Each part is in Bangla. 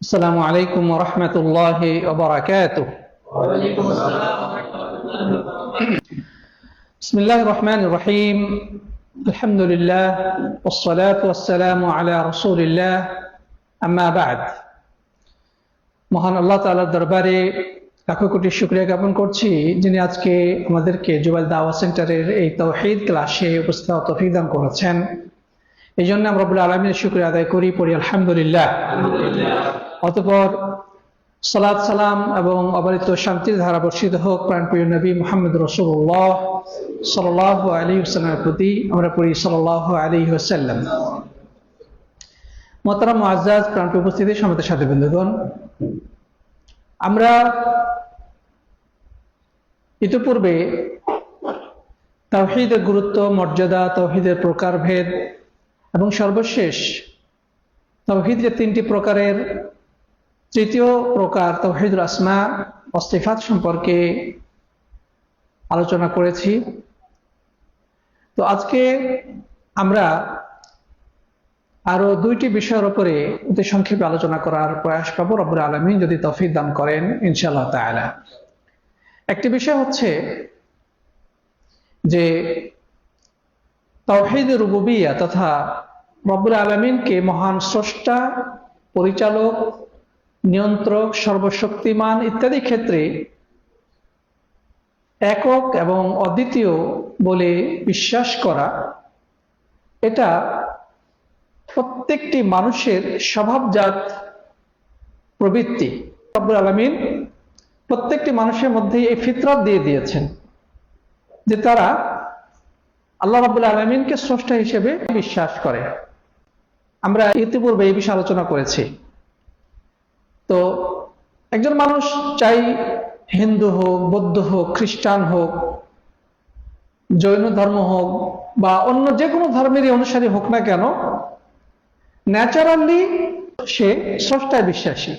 السلام عليكم ورحمة الله وبركاته وعليكم السلام ورحمة الله وبركاته بسم الله الرحمن الرحيم الحمد لله والصلاة والسلام على رسول الله أما بعد মহান আল্লাহ তাআলার দরবারে লাখো কোটি শুক্রিয়া জ্ঞাপন করছি যিনি আজকে আমাদেরকে জুবাইল দাওয়া সেন্টারের এই তৌহিদ ক্লাসে উপস্থিত হওয়ার তৌফিক দান করেছেন এই জন্য আমরা রব্বুল আলমীর শুক্রিয়া আদায় করি পড়ি আলহামদুলিল্লাহ। অতপর সালাদ সালাম এবং অবারিত শান্তির ধারা বর্ষিত হোক প্রাণপ্রিয় নবী মোহাম্মদ রসুল্লাহ সাল্লাহ আলী হোসেনের প্রতি আমরা পড়ি সাল্লাহ আলী হোসাল্লাম মতারাম আজাদ প্রাণপ্রিয় উপস্থিতি সমেত সাথে বন্ধুগণ আমরা ইতিপূর্বে তাওহিদের গুরুত্ব মর্যাদা তৌহিদের প্রকারভেদ এবং সর্বশেষ তৌহিদের তিনটি প্রকারের, তৃতীয় প্রকার তৌহিদুল আসমা অস্তিফাত সম্পর্কে আলোচনা করেছি। তো আজকে আমরা আরও দুইটি বিষয়ের উপরে অতি সংক্ষেপে আলোচনা করার প্রয়াস পাবো। রব্বুল আলমিন যদি তফিক দান করেন, ইনশাআল্লাহ তাআলা। একটি বিষয় হচ্ছে যে তৌহিদ রুবুবিয়া তথা রব্বুল আলমিনকে মহান স্রষ্টা, পরিচালক, নিয়ন্ত্রক, সর্বশক্তিমান ইত্যাদি ক্ষেত্রে একক এবং অদ্বিতীয় বলে বিশ্বাস করা, এটা প্রত্যেকটি মানুষের স্বভাবজাত প্রবৃত্তি। রব্বুল আলমিন প্রত্যেকটি মানুষের মধ্যে এই ফিতরত দিয়ে দিয়েছেন যে তারা আল্লাহ রাবুল আলমিনকে স্রষ্টা হিসেবে বিশ্বাস করে। আমরা ইতিপূর্বে এই বিষয়ে আলোচনা করেছি। তো একজন মানুষ চাই হিন্দু হোক, বৌদ্ধ হোক, খ্রিস্টান হোক, জৈন ধর্ম হোক বা অন্য যে কোনো ধর্মেরই অনুসারী হোক না কেন, ন্যাচারালি সে স্রষ্টায় বিশ্বাসী।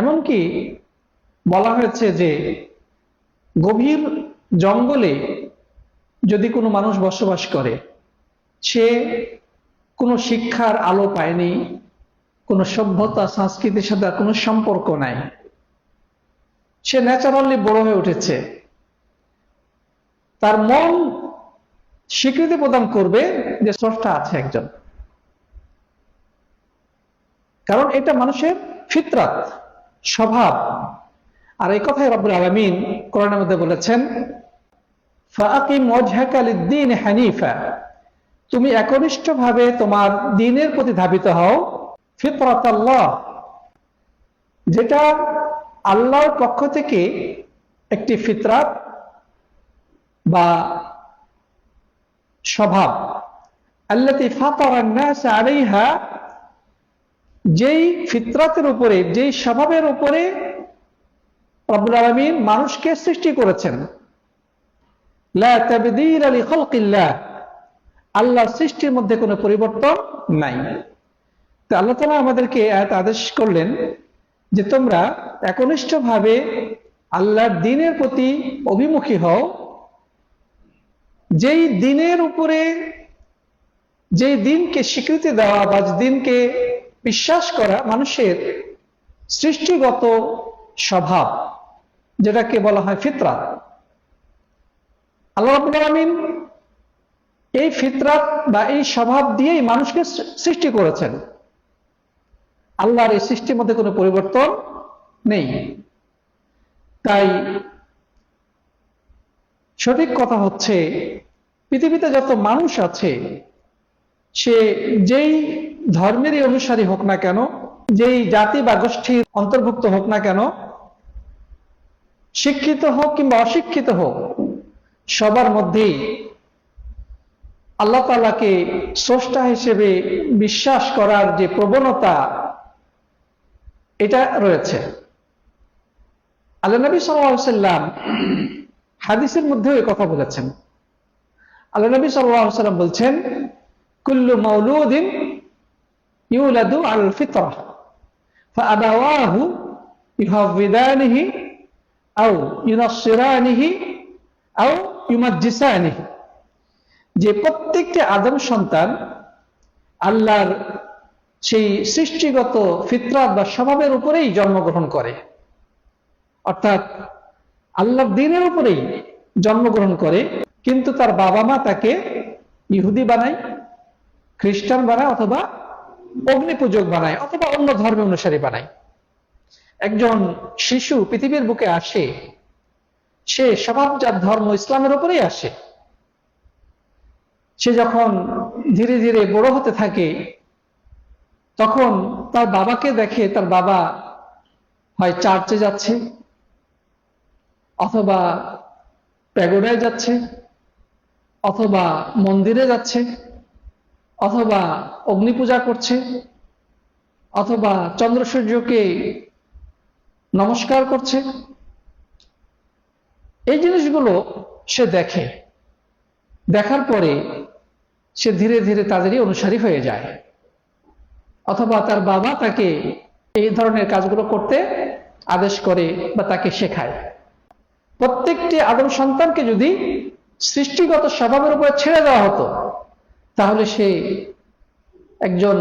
এমনকি বলা হয়েছে যে গভীর জঙ্গলে যদি কোনো মানুষ বসবাস করে, সে কোনো শিক্ষার আলো পায়নি, কোনো সভ্যতা, সংস্কৃতির সাথে কোনো সম্পর্ক নাই। সে ন্যাচারালি বড় হয়ে উঠেছে। তার মন স্বীকৃতি প্রদান করবে যে স্রষ্টা আছে একজন। কারণ এটা মানুষের ফিতরাত, স্বভাব। আর এই কথাই রব্বুল আলমিন কোরআনের মধ্যে বলেছেন ফাকিম ওয়াজহাকালিদ্দিন হানিফা। তুমি একনিষ্ঠভাবে তোমার দিনের প্রতি ধাবিত হও। ফিতরাত আল্লাহ। যেটা আল্লাহর পক্ষ থেকে একটি ফিতরাত বা স্বভাব আল্লাতি ফাতারান নাস আলাইহা। যেই ফিতরাতের উপরে, যেই স্বভাবের উপরে রব্বুল মানুষকে সৃষ্টি করেছেন। আল্লাহ সৃষ্টির মধ্যে কোনো পরিবর্তন নাই। তো আল্লাহ তালা আমাদেরকে আদেশ করলেন যে তোমরা একনিষ্ঠ ভাবে আল্লাহর দিনের প্রতি অভিমুখী হও। যেই দিনের উপরে, যেই দিনকে স্বীকৃতি দেওয়া বা দিনকে বিশ্বাস করা মানুষের সৃষ্টিগত স্বভাব, যেটাকে বলা হয় ফিতরা। আল্লাহ আলমিন এই ফিতরাত বা এই স্বভাব দিয়েই মানুষকে সৃষ্টি করেছেন। আল্লাহর এই সৃষ্টির মধ্যে কোনো পরিবর্তন নেই। তাই সঠিক কথা হচ্ছে, পৃথিবীতে যত মানুষ আছে, সে যেই ধর্মেরই অনুসারী হোক না কেন, যেই জাতি বা গোষ্ঠীর অন্তর্ভুক্ত হোক না কেন, শিক্ষিত হোক কিংবা অশিক্ষিত হোক, সবার মধ্যেই আল্লাহ তালাকে স্রষ্টা হিসেবে বিশ্বাস করার যে প্রবণতা এটা রয়েছে আল্লাহ নবী সাল্লাম হাদিসের মধ্যেও কথা বলেছেন আল্লাহ নবী সাল্লাম বলছেন কুল্লু মৌলুদিন ইউলাদু আল ফিতরা فأبواه يهودانه أو ينصرانه أو يمجسانه যে প্রত্যেকটি আদম সন্তান আল্লাহর সেই সৃষ্টিগত ফিতরাত বা স্বভাবের উপরেই জন্মগ্রহণ করে। অর্থাৎ আল্লাহ দিনের উপরেই জন্মগ্রহণ করে, কিন্তু তার বাবা মা তাকে ইহুদি বানায়, খ্রিস্টান বানায় অথবা অগ্নি পূজক বানায় অথবা অন্য ধর্মের অনুসারী বানায়। একজন শিশু পৃথিবীর বুকে আসে, সে স্বভাবজাত ধর্ম ইসলামের উপরেই আসে। সে যখন ধীরে ধীরে বড় হতে থাকে, তখন তার বাবাকে দেখে তার বাবা হয় চার্চে যাচ্ছে অথবা প্যাগোডায় যাচ্ছে অথবা মন্দিরে যাচ্ছে অথবা অগ্নি পূজা করছে অথবা চন্দ্র সূর্যকে নমস্কার করছে। এই জিনিসগুলো সে দেখে। দেখার পরে সে ধীরে ধীরে তাদেরই অনুসারী হয়ে যায়। অথবা তার বাবা তাকে এই ধরনের কাজগুলো করতে আদেশ করে বা তাকে শেখায়। প্রত্যেকটি আদম সন্তানকে যদি সৃষ্টিগত স্বভাবের উপরে ছেড়ে দেওয়া হতো, তাহলে সে একজন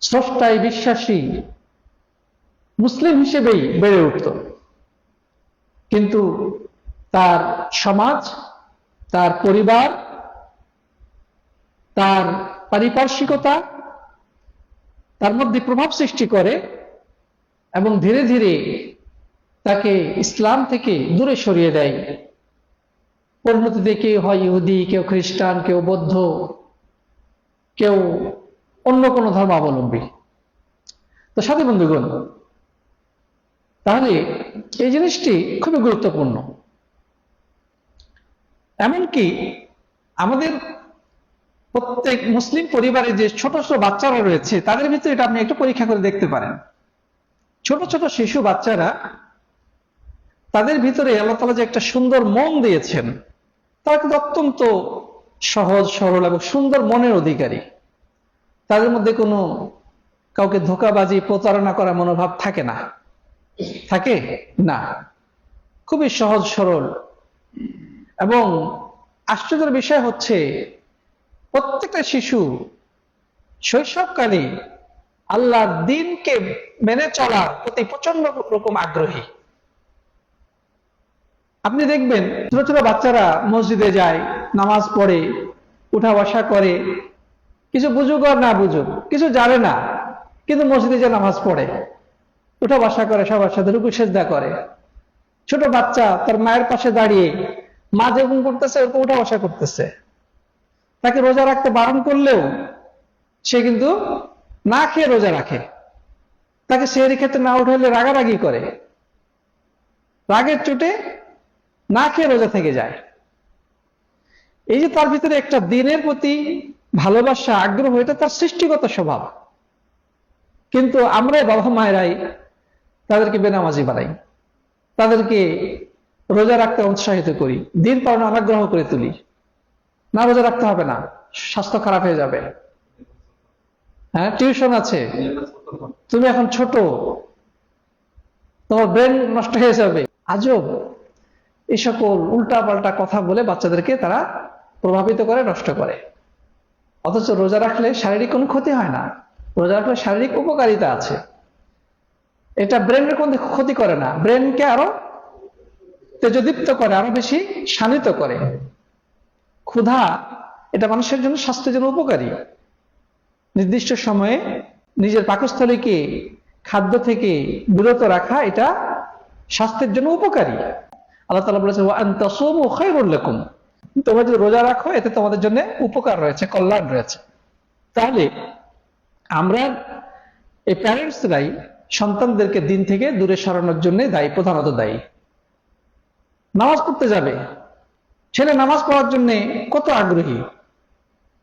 স্রষ্টায় বিশ্বাসী মুসলিম হিসেবেই বেড়ে উঠত। কিন্তু তার সমাজ, তার পরিবার তার পারিপার্শ্বিকতা তার মধ্যে প্রভাব সৃষ্টি করে এবং ধীরে ধীরে তাকে ইসলাম থেকে দূরে সরিয়ে দেয়। পরিণতিতে কেউ হয় ইহুদি, কেউ খ্রিস্টান, কেউ বৌদ্ধ, কেউ অন্য কোনো ধর্মাবলম্বী। তো সাথে বন্ধুগণ, তাহলে এই জিনিসটি খুবই গুরুত্বপূর্ণ। এমনকি আমাদের প্রত্যেক মুসলিম পরিবারে যে ছোট ছোট বাচ্চারা রয়েছে, তাদের ভিতরে এটা আপনি একটু পরীক্ষা করে দেখতে পারেন। ছোট ছোট শিশু বাচ্চারা, তাদের ভিতরে আল্লাহ তালা যে একটা সুন্দর মন দিয়েছেন, তারা কিন্তু অত্যন্ত সহজ, সরল এবং সুন্দর মনের অধিকারী। তাদের মধ্যে কোনো কাউকে ধোকাবাজি, প্রতারণা করা মনোভাব থাকে না। থাকে? না। খুবই সহজ, সরল। এবং আশ্চর্যের বিষয় হচ্ছে প্রত্যেকটা শিশু শৈশবকালে আল্লাহর দিনকে মেনে চলার প্রতি প্রচণ্ড রকম আগ্রহী। আপনি দেখবেন, ছোট ছোট বাচ্চারা মসজিদে যায়, নামাজ পড়ে, উঠা বসা করে, কিছু বুঝুক আর না বুঝুক, কিছু জানে না, কিন্তু মসজিদে যে নামাজ পড়ে, উঠা বসা করে, সবার সাথে রুকু সেজদা করে। ছোট বাচ্চা তার মায়ের পাশে দাঁড়িয়ে, মা যেরকম করতেছে, ওরকম উঠা বসা করতেছে। তাকে রোজা রাখতে বারণ করলেও সে কিন্তু না খেয়ে রোজা রাখে। তাকে সেহরি ক্ষেত্রে না উঠাইলে রাগারাগি করে। রাগের চোটে না খেয়ে রোজা থেকে যায়। এই যে তার ভিতরে একটা দিনের প্রতি ভালোবাসা, আগ্রহ, এটা তার সৃষ্টিগত স্বভাব। কিন্তু আমরাই বাবা মায়েরাই তাদেরকে বেনামাজি বানাই। তাদেরকে রোজা রাখতে উৎসাহিত করি, দিন পালন অনাগ্রহ করে তুলি। না রোজা রাখতে হবে না, স্বাস্থ্য খারাপ হয়ে যাবে। হ্যাঁ টিউশন আছে। তুমি এখন ছোট, তোমার ব্রেন নষ্ট হয়ে যাবে। আজব। এই সকল উল্টা পাল্টা কথা বলে বাচ্চাদেরকে তারা প্রভাবিত করে, নষ্ট করে। অথচ রোজা রাখলে শারীরিক কোনো ক্ষতি হয় না। রোজা রাখলে শারীরিক উপকারিতা আছে। এটা ব্রেনের কোনো ক্ষতি করে না। ব্রেনকে আরও তেজদীপ্ত করে, আরও বেশি শানিত করে। ক্ষুধা, এটা মানুষের জন্য স্বাস্থ্যের জন্য উপকারী। নির্দিষ্ট সময়ে নিজের পাকস্থলীকে, খাদ্য থেকে বিরত রাখা, এটা স্বাস্থ্যের জন্য উপকারী। আল্লাহ তালা বলেছে তোমরা যদি রোজা রাখো, এতে তোমাদের জন্য উপকার রয়েছে, কল্যাণ রয়েছে। তাহলে আমরা এই প্যারেন্টসরাই সন্তানদেরকে দিন থেকে দূরে সরানোর জন্য দায়ী, প্রধানত দায়ী। নামাজ পড়তে যাবে। ছেলে নামাজ পড়ার জন্য কত আগ্রহী?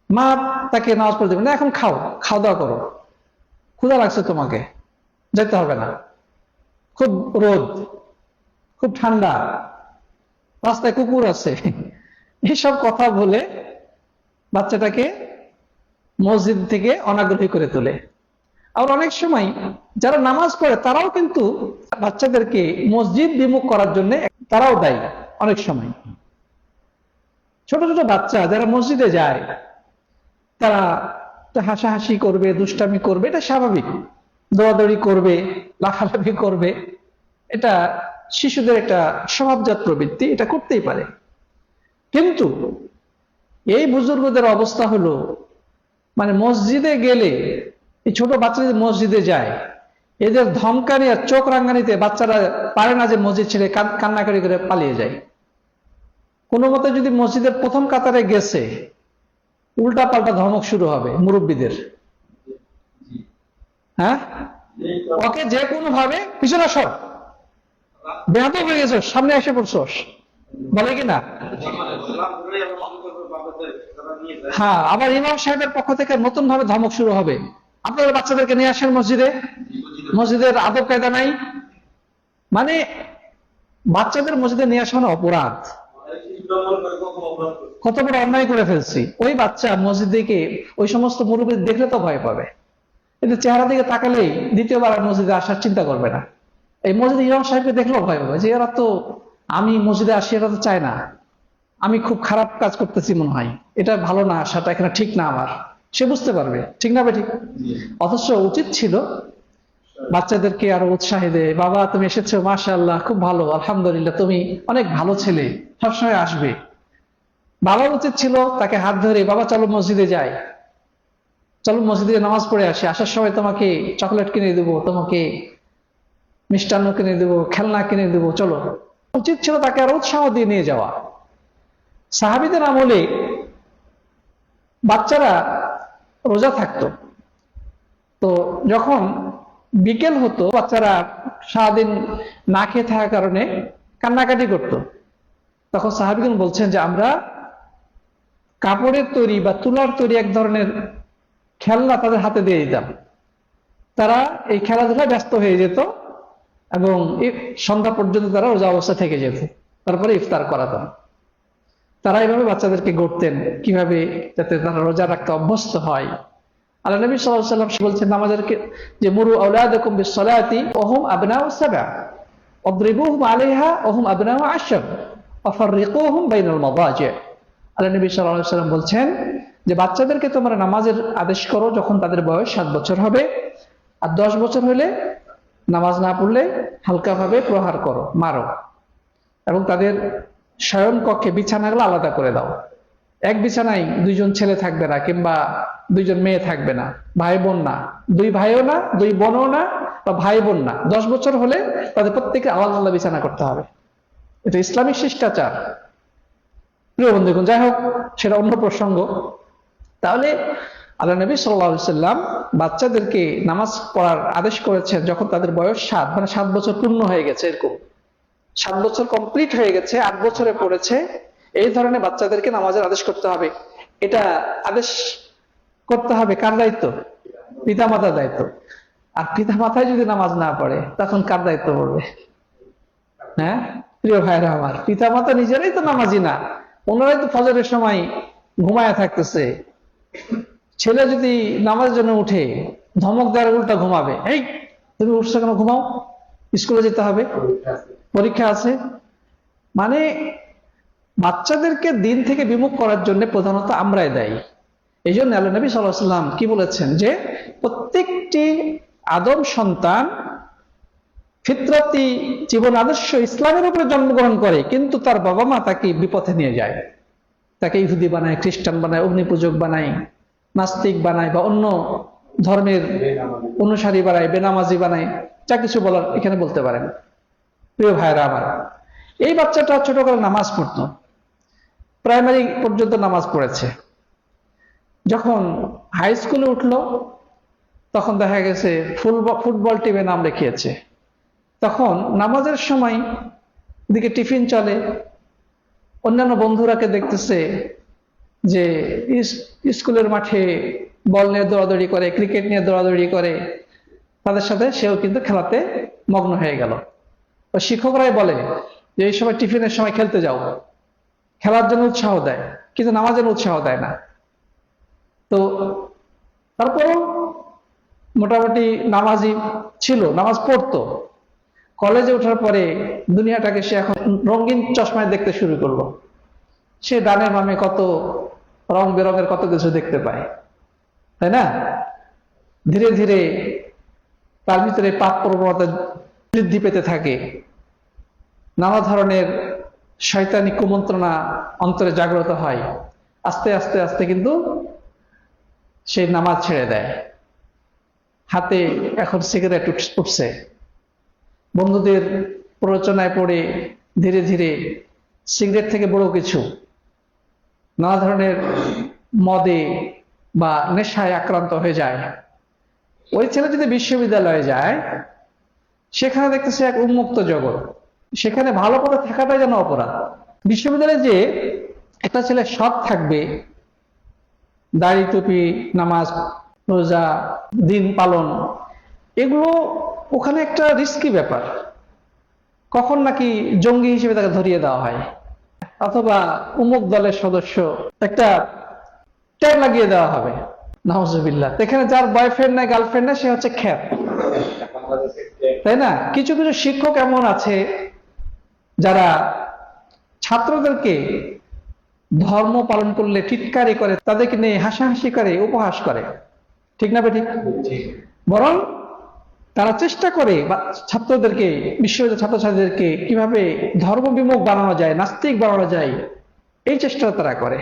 মা তাকে নামাজ পড়তে না এখন খাও, খাওয়া দাওয়া করো। ক্ষুধা লাগছে তোমাকে যেতে হবে না। খুব রোদ, খুব ঠান্ডা, রাস্তায় কুকুর আছে। এইসব কথা বলে বাচ্চাটাকে মসজিদ থেকে অনাগ্রহী করে তোলে। আবার অনেক সময় যারা নামাজ পড়ে, তারাও কিন্তু বাচ্চাদেরকে মসজিদ বিমুখ করার জন্য তারাও দায়ী অনেক সময়। ছোট ছোট বাচ্চা যারা মসজিদে যায়, তারা হাসাহাসি করবে, দুষ্টামি করবে, এটা স্বাভাবিক। দৌড়াদৌড়ি করবে, লাফালাফি করবে। এটা শিশুদের একটা স্বভাবজাত প্রবৃত্তি, এটা করতেই পারে। কিন্তু এই বুজুর্গদের অবস্থা হলো মানে মসজিদে গেলে, এই ছোট বাচ্চারা যে মসজিদে যায়, এদের ধমকানি আর চোখ রাঙ্গানিতে বাচ্চারা পারে না যে মসজিদ ছেড়ে কান- কান্নাকাটি করে পালিয়ে যায়। কোনো মতে যদি মসজিদের প্রথম কাতারে গেছে উল্টা পাল্টা ধমক শুরু হবে মুরব্বীদের। হ্যাঁ? ওকে যে কোনো ভাবে পিছনে সর বেহাত হয়ে গেছো, সামনে এসে পড়ছস বলে কি না? হ্যাঁ আবার ইমাম সাহেবের পক্ষ থেকে নতুন ভাবে ধমক শুরু হবে। আপনাদের বাচ্চাদেরকে নিয়ে আসেন মসজিদে। মসজিদের আদব কায়দা নাই। মানে বাচ্চাদের মসজিদে নিয়ে আসা মানে অপরাধ। কত বড় অন্যায় করে ফেলছি। ওই বাচ্চা মসজিদে গিয়ে ওই সমস্ত মুরব্বী দেখলে তো ভয় পাবে। কিন্তু চেহারা দিকে তাকালেই দ্বিতীয়বার মসজিদে আসার চিন্তা করবে না। এই মসজিদে ইমাম সাহেবকে দেখলেও ভয় পাবে যে এরা তো আমি মসজিদে আসি, এরা তো চায় না। আমি খুব খারাপ কাজ করতেছি মনে হয়। এটা ভালো না আসাটা এখানে ঠিক না আমার। সে বুঝতে পারবে। ঠিক না ঠিক? অথচ উচিত ছিল বাচ্চাদেরকে আরও উৎসাহে দেয়, বাবা, তুমি এসেছ, মাশাআল্লাহ, খুব ভালো, আলহামদুলিল্লাহ, তুমি অনেক ভালো ছেলে, সবসময় আসবে। বাবার উচিত ছিল তাকে হাত ধরে, বাবা, চলো মসজিদে যাই। চলো মসজিদে নামাজ পড়ে আসি, আসার সময় তোমাকে চকলেট কিনে দেবো, তোমাকে মিষ্টান্ন কিনে দেবো, খেলনা কিনে দেবো, চলো। উচিত ছিল তাকে আরও উৎসাহ দিয়ে নিয়ে যাওয়া। সাহাবিদের আমলে বাচ্চারা রোজা থাকতো। তো যখন বিকেল হতো, বাচ্চারা সারাদিন না খেয়ে থাকার কারণে কান্নাকাটি করত। তখন সাহাবিগুন বলছেন যে, আমরা কাপড়ের তৈরি বা তুলার তৈরি এক ধরনের খেলনা তাদের হাতে দিয়ে দিতাম। তারা এই খেলাধুলায় ব্যস্ত হয়ে যেত এবং সন্ধ্যা পর্যন্ত তারা রোজা অবস্থা থেকে যেত। তারপরে ইফতার করাতাম। তারা এইভাবে বাচ্চাদেরকে গড়তেন। কীভাবে যাতে তারা রোজা রাখতে অভ্যস্ত হয় আল্লাহ নবী সাল্লাম বলছেন, আমাদেরকে যে মুরু আওলাদাকুম বিসসালাতি, ওহুম আবনাউ সাবআ। অদ্রিবুহুম আলাইহা, ওহুম আবনাউ আশর ওয়াফাররিকুহুম বাইনাল মাদাজি। আল্লাহ নবী সাল্লাল্লাহু সাল্লাম বলছেন যে, বাচ্চাদেরকে তোমরা নামাজের আদেশ করো যখন তাদের বয়স সাত বছর হবে। আর দশ বছর হলে নামাজ না পড়লে হালকাভাবে প্রহার করো, মারো। এবং তাদের শয়ন কক্ষে বিছানাগুলো আলাদা করে দাও। এক বিছানায় দুইজন ছেলে থাকবে না, কিংবা দুইজন মেয়ে থাকবে না ভাই বোন না। দুই ভাইও না, দুই বোনও না, বা ভাই বোন না। দশ বছর হলে তাদের প্রত্যেকে আলাদা আলাদা বিছানা করতে হবে। এটা ইসলামিক শিষ্টাচার। প্রিয় বন্ধুগণ, যাই হোক, সেটা অন্য প্রসঙ্গ। তাহলে আল্লাহ নবী সাল্লাহ সাল্লাম বাচ্চাদেরকে নামাজ পড়ার আদেশ করেছেন যখন তাদের বয়স সাত মানে সাত বছর পূর্ণ হয়ে গেছে এরকম। সাত বছর কমপ্লিট হয়ে গেছে, আট বছরে পড়েছে। এই ধরনের বাচ্চাদেরকে নামাজের আদেশ করতে হবে। এটা আদেশ করতে হবে কার দায়িত্ব? পিতা মাতার দায়িত্ব। আর পিতা মাথায় যদি নামাজ না পড়ে, তখন কার দায়িত্ব পড়বে? হ্যাঁ? প্রিয় ভাইরা আমার পিতা মাতা নিজেরাই তো নামাজি না। ওনারাই তো ফজরের সময় ঘুমায় থাকতেছে। ছেলে যদি নামাজের জন্য উঠে, ধমক দেওয়ার উল্টা ঘুমাবে। এই তুমি উঠছো কেন? ঘুমাও। স্কুলে যেতে হবে। পরীক্ষা আছে। মানে বাচ্চাদেরকে দিন থেকে বিমুখ করার জন্য প্রধানত আমরাই দায়ী। এই জন্য আল্লাহ নবী সাল্লাম কি বলেছেন যে, প্রত্যেকটি আদম সন্তান ফিতরতি জীবন আদর্শ ইসলামের উপরে জন্মগ্রহণ করে, কিন্তু তার বাবা মা তাকে বিপথে নিয়ে যায়। তাকে ইহুদি বানায়, খ্রিস্টান বানায়, অগ্নিপূজক বানায়, নাস্তিক বানায় বা অন্য ধর্মের অনুসারী বানায়, বেনামাজি বানায়, যা কিছু বলার এখানে বলতে পারেন। প্রিয় ভাইরা আমার, এই বাচ্চাটা ছোটবেলা নামাজ পড়তো। প্রাইমারি পর্যন্ত নামাজ পড়েছে। যখন হাই স্কুলে উঠল, তখন দেখা গেছে ফুটবল ফুটবল টিমে নাম রেখিয়েছে তখন নামাজের সময় দিকে টিফিন চলে। অন্যান্য বন্ধুরাকে দেখতেছে যে স্কুলের মাঠে বল নিয়ে দৌড়াদৌড়ি করে, ক্রিকেট নিয়ে দৌড়াদৌড়ি করে, তাদের সাথে সেও কিন্তু খেলাতে মগ্ন হয়ে গেল। শিক্ষকরাই বলে যে, এই সময় টিফিনের সময় খেলতে যাও। খেলার জন্য উৎসাহ দেয়, কিন্তু নামাজের উৎসাহ দেয় না। তো তারপরেও মোটামুটি নামাজি ছিল, নামাজ পড়তো। কলেজে ওঠার পরে দুনিয়াটাকে সে এখন রঙিন চশমায় দেখতে শুরু করল। সে ডানে বামে কত রং বেরঙের কত কিছু দেখতে পায়, তাই না? ধীরে ধীরে তার ভিতরে পাপ প্রবণতা বৃদ্ধি পেতে থাকে। নানা ধরনের শয়তানি কুমন্ত্রণা অন্তরে জাগ্রত হয়। আস্তে আস্তে আস্তে কিন্তু সে নামাজ ছেড়ে দেয়। হাতে এখন সিগারেট উঠছে। বন্ধুদের প্ররোচনায় পড়ে ধীরে ধীরে সিগারেট থেকে বড় কিছু। নানা ধরনের মদে বা নেশায় আক্রান্ত হয়ে যায়। ওই ছেলে যদি বিশ্ববিদ্যালয়ে যায়, সেখানে দেখতেছে এক উন্মুক্ত জগৎ। সেখানে ভালো পথে থাকাটাই যেন অপরাধ। বিশ্ববিদ্যালয়ে যে একটা ছেলে সৎ থাকবে, দাড়ি, টুপি, নামাজ, রোজা, দিন পালন, এগুলো ওখানে একটা রিস্কি ব্যাপার। কখন নাকি জঙ্গি হিসেবে তাকে ধরিয়ে দেওয়া হয়, অথবা উমুক দলের সদস্য একটা ট্যাগ লাগিয়ে দেওয়া হবে। নাহজুবিল্লাহ এখানে যার বয়ফ্রেন্ড নাই গার্লফ্রেন্ড নাই, সে হচ্ছে খ্যাত। তাই না? কিছু কিছু শিক্ষক এমন আছে যারা ছাত্রদেরকে ধর্ম পালন করলে টিটকারি করে তাদেরকে নিয়ে হাসাহাসি করে উপহাস করে। ঠিক না ঠিক বরং তারা চেষ্টা করে বা ছাত্রদেরকে বিশ্ববিদ্যালয়ের ছাত্রছাত্রীদেরকে কীভাবে ধর্ম বিমুখ বানানো যায় নাস্তিক বানানো যায় এই চেষ্টা তারা করে।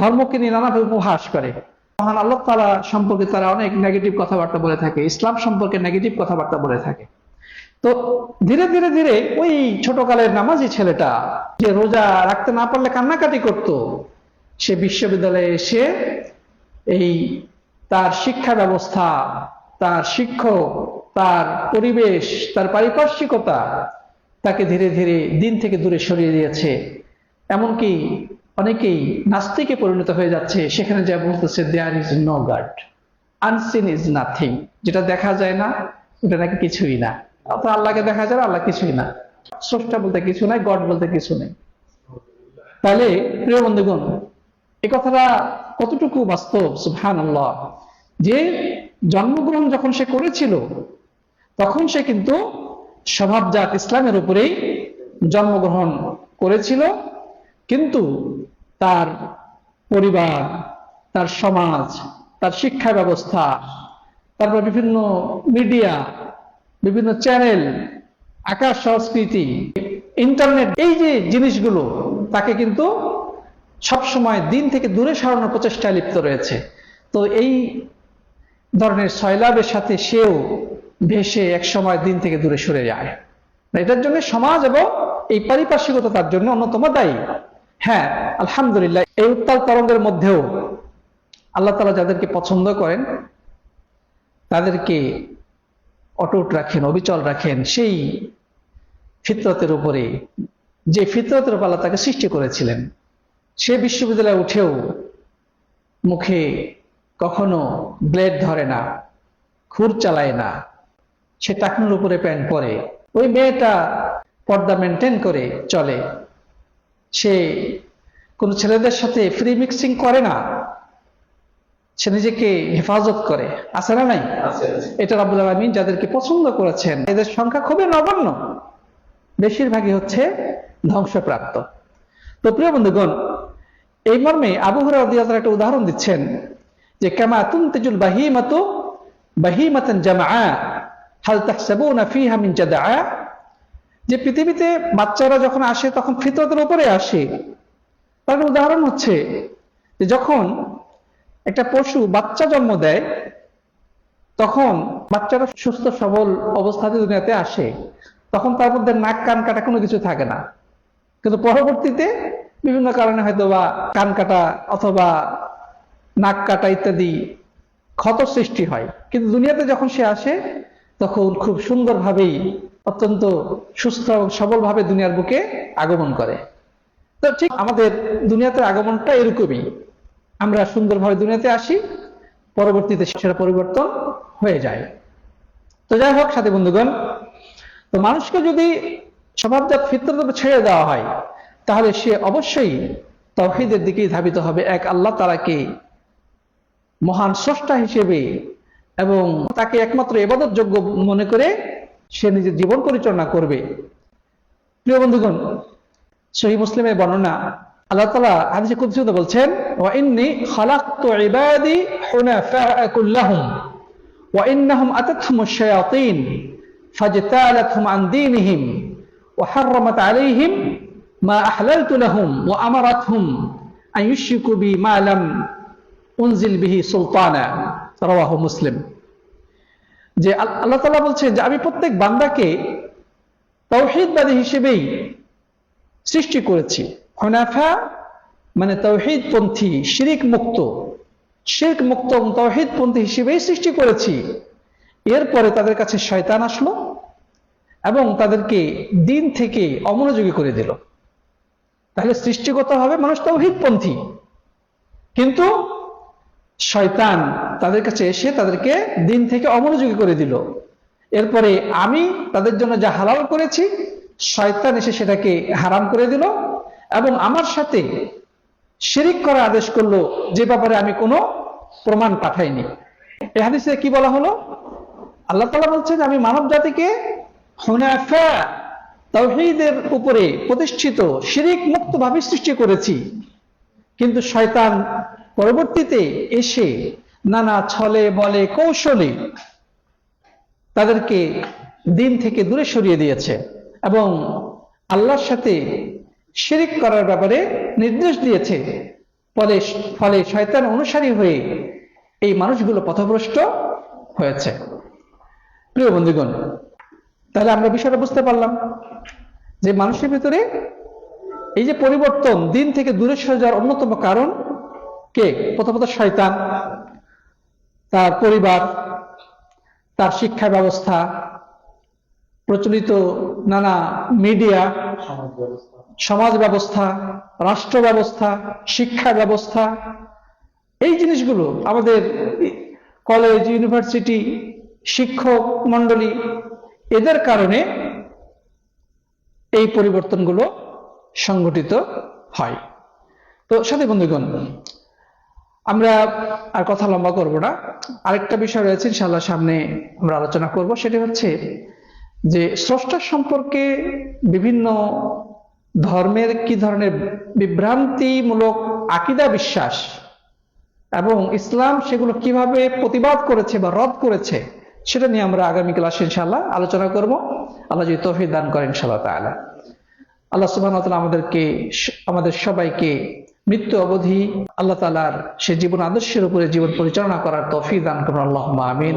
ধর্মকে নিয়ে নানাভাবে উপহাস করে। মহান আল্লাহ তারা সম্পর্কে তারা অনেক নেগেটিভ কথাবার্তা বলে থাকে ইসলাম সম্পর্কে নেগেটিভ কথাবার্তা বলে থাকে। তো ধীরে ধীরে ধীরে ওই ছোটকালের নামাজি ছেলেটা যে রোজা রাখতে না পারলে কান্নাকাটি করত, সে বিশ্ববিদ্যালয়ে এসে এই তার শিক্ষা ব্যবস্থা, তার শিক্ষক, তার পরিবেশ, তার পারিপার্শ্বিকতা তাকে ধীরে ধীরে দিন থেকে দূরে সরিয়ে দিয়েছে। এমনকি অনেকেই নাস্তিকে পরিণত হয়ে যাচ্ছে। সেখানে যা বলতেছে there is no god unseen is nothing যেটা দেখা যায় না, ওটা নাকি কিছুই না। অর্থাৎ আল্লাহকে দেখা যায় আল্লাহ কিছুই না। স্রষ্টা বলতে কিছু নাই, গড বলতে কিছু নেই। তাহলে, প্রিয় বন্ধুগণ, এই কথাটা কতটুকু বাস্তব? সুবহান আল্লাহ যে জন্মগ্রহণ যখন সে করেছিল, তখন সে কিন্তু স্বভাবজাত ইসলামের উপরেই জন্মগ্রহণ করেছিল। কিন্তু তার পরিবার, তার সমাজ, তার শিক্ষা ব্যবস্থা, তারপর বিভিন্ন মিডিয়া বিভিন্ন চ্যানেল আকাশ সংস্কৃতি ইন্টারনেট এই যে জিনিসগুলো, তাকে কিন্তু সবসময় দিন থেকে দূরে সরানোর প্রচেষ্টায় লিপ্ত রয়েছে। তো এই ধরনের সয়লাবের সাথে সেও ভেসে এক সময় দিন থেকে দূরে সরে যায়। এটার জন্য সমাজ এবং এই পারিপার্শ্বিকতা তার জন্য অন্যতম দায়ী। হ্যাঁ আলহামদুলিল্লাহ, এই উত্তাল তরঙ্গের মধ্যেও আল্লাহ তালা যাদেরকে পছন্দ করেন, তাদেরকে অটুট রাখেন, অবিচল রাখেন, সেই ফিতরতের উপরে, যে ফিতরতের উপর তাকে সৃষ্টি করেছিলেন, সে বিশ্ববিদ্যালয়ে উঠেও মুখে কখনো ব্লেড ধরে না, খুর চালায় না, সে টাকনুর উপরে প্যান্ট পরে, ওই মেয়েটা পর্দা মেনটেন করে চলে। সে কোনো ছেলেদের সাথে ফ্রি মিক্সিং করে না। সে নিজেকে হেফাজত করে। আছে না নাই? এটা রাবুল আলমিন যাদেরকে পছন্দ করেছেন এদের সংখ্যা খুবই নগণ্য। বেশিরভাগই হচ্ছে ধ্বংসপ্রাপ্ত। তো প্রিয় বন্ধুগণ এই মর্মে আবু হুরাদিয়ার একটা উদাহরণ দিচ্ছেন যে কামা তুনতিজুল বাহিমাতু বাহিমাতান জামাআ হাল তাহসাবুনা ফিহা মিন জাদাআ? যে পৃথিবীতে বাচ্চারা যখন আসে তখন ফিতরতের উপরে আসে। তার উদাহরণ হচ্ছে যে যখন একটা পশু বাচ্চা জন্ম দেয়, তখন বাচ্চারা সুস্থ, সবল অবস্থাতে দুনিয়াতে আসে। তখন তার মধ্যে নাক, কান কাটা কোনো কিছু থাকে না। কিন্তু পরবর্তীতে বিভিন্ন কারণে হয়তো বা কান কাটা অথবা নাক কাটা ইত্যাদি ক্ষত সৃষ্টি হয়। কিন্তু দুনিয়াতে যখন সে আসে, তখন খুব সুন্দরভাবেই অত্যন্ত সুস্থ এবং সবলভাবে দুনিয়ার বুকে আগমন করে। তো ঠিক আমাদের দুনিয়াতে আগমনটা এরকমই। আমরা সুন্দরভাবে দুনিয়াতে আসি, পরবর্তীতে সেটা পরিবর্তন হয়ে যায়। তো যাই হোক, সাথে বন্ধুগণ, তো মানুষকে যদি স্বভাবজাত ফিতরত ছেড়ে দেওয়া হয়, তাহলে সে অবশ্যই তহিদের দিকেই ধাবিত হবে এক আল্লাহ তারাকে মহান স্রষ্টা হিসেবে এবং তাকে একমাত্র এবাদত যোগ্য মনে করে সে নিজের জীবন পরিচালনা করবে। প্রিয় বন্ধুগণ সহি মুসলিমের বর্ণনা আল্লাহ তালা হাদিসে কুদসিতে বলছেন, ওয়া ইন্নি খালাকতু ইবাদি হুনাফা'a কুল্লাহুম ওয়া ইন্নাহুম আতাতহুম আশ-শায়াতিন ফাজতালাতহুম আন দীনিহিম আলাইহিম মা আহলালতু লাহুম, ওয়া আমারাতহুম আন ইউশরিকু বি মা লাম উনজিল বিহি সুলতানা রাওয়াহু মুসলিম। যে আল- আল্লাহ তাআলা বলছেন যে আমি প্রত্যেক বান্দাকে তৌহিদবাদী হিসেবেই সৃষ্টি করেছি। হনাফা মানে তৌহিদপন্থী শিরিক মুক্ত। শিরক মুক্ত তৌহিদপন্থী হিসেবেই সৃষ্টি করেছি। এরপরে তাদের কাছে শয়তান আসলো এবং তাদেরকে দিন থেকে অমনোযোগী করে দিল। তাহলে সৃষ্টিগতভাবে মানুষ তৌহিদপন্থী কিন্তু শয়তান তাদের কাছে এসে তাদেরকে দিন থেকে অমনোযোগী করে দিল। এরপরে আমি তাদের জন্য যা হালাল করেছি, শয়তান এসে সেটাকে হারাম করে দিল। এবং আমার সাথে শিরিক করার আদেশ করল, যে ব্যাপারে আমি কোনো প্রমাণ পাঠাইনি। এ হাদিসে কি বলা হলো? আল্লাহ তালা বলছেন, আমি মানব জাতিকে হুনাফা, তাওহীদের উপরে প্রতিষ্ঠিত, শিরিক মুক্ত ভাবে সৃষ্টি করেছি। কিন্তু শয়তান পরবর্তীতে এসে নানা ছলে বলে কৌশলে তাদেরকে দিন থেকে দূরে সরিয়ে দিয়েছে এবং আল্লাহর সাথে শিরিক করার ব্যাপারে নির্দেশ দিয়েছে। ফলে ফলে শয়তান অনুসারী হয়ে এই মানুষগুলো পথভ্রষ্ট হয়েছে। প্রিয় বন্ধুগণ, তাহলে আমরা বিষয়টা বুঝতে পারলাম যে মানুষের ভিতরে এই যে পরিবর্তন দিন থেকে দূরে সরে যাওয়ার অন্যতম কারণ কে? প্রথমত শয়তান, তার পরিবার, তার শিক্ষা ব্যবস্থা, প্রচলিত নানা মিডিয়া সমাজ ব্যবস্থা রাষ্ট্র ব্যবস্থা শিক্ষা ব্যবস্থা এই জিনিসগুলো আমাদের কলেজ, ইউনিভার্সিটি, শিক্ষক মন্ডলী এদের কারণে এই পরিবর্তনগুলো সংগঠিত হয়। তো সাথী বন্ধুগণ, আমরা আর কথা লম্বা করব না। আরেকটা বিষয় রয়েছে ইনশাল্লাহ সামনে আমরা আলোচনা করব, সেটি হচ্ছে যে স্রষ্টার সম্পর্কে বিভিন্ন ধর্মের কি ধরনের বিভ্রান্তিমূলক আকিদা বিশ্বাস এবং ইসলাম সেগুলো কীভাবে প্রতিবাদ করেছে বা রদ করেছে, সেটা নিয়ে আমরা আগামী ক্লাসে ইনশাল্লাহ আলোচনা করব। আল্লাহ যদি তৌফিক দান করেন ইনশাল্লাহ তাআলা। আল্লাহ সুবহান আমাদেরকে আমাদের সবাইকে মৃত্যু অবধি আল্লাহ তালার সে জীবন আদর্শের উপরে জীবন পরিচালনা করার তফি দান করুন। আল্লাহ আমিন।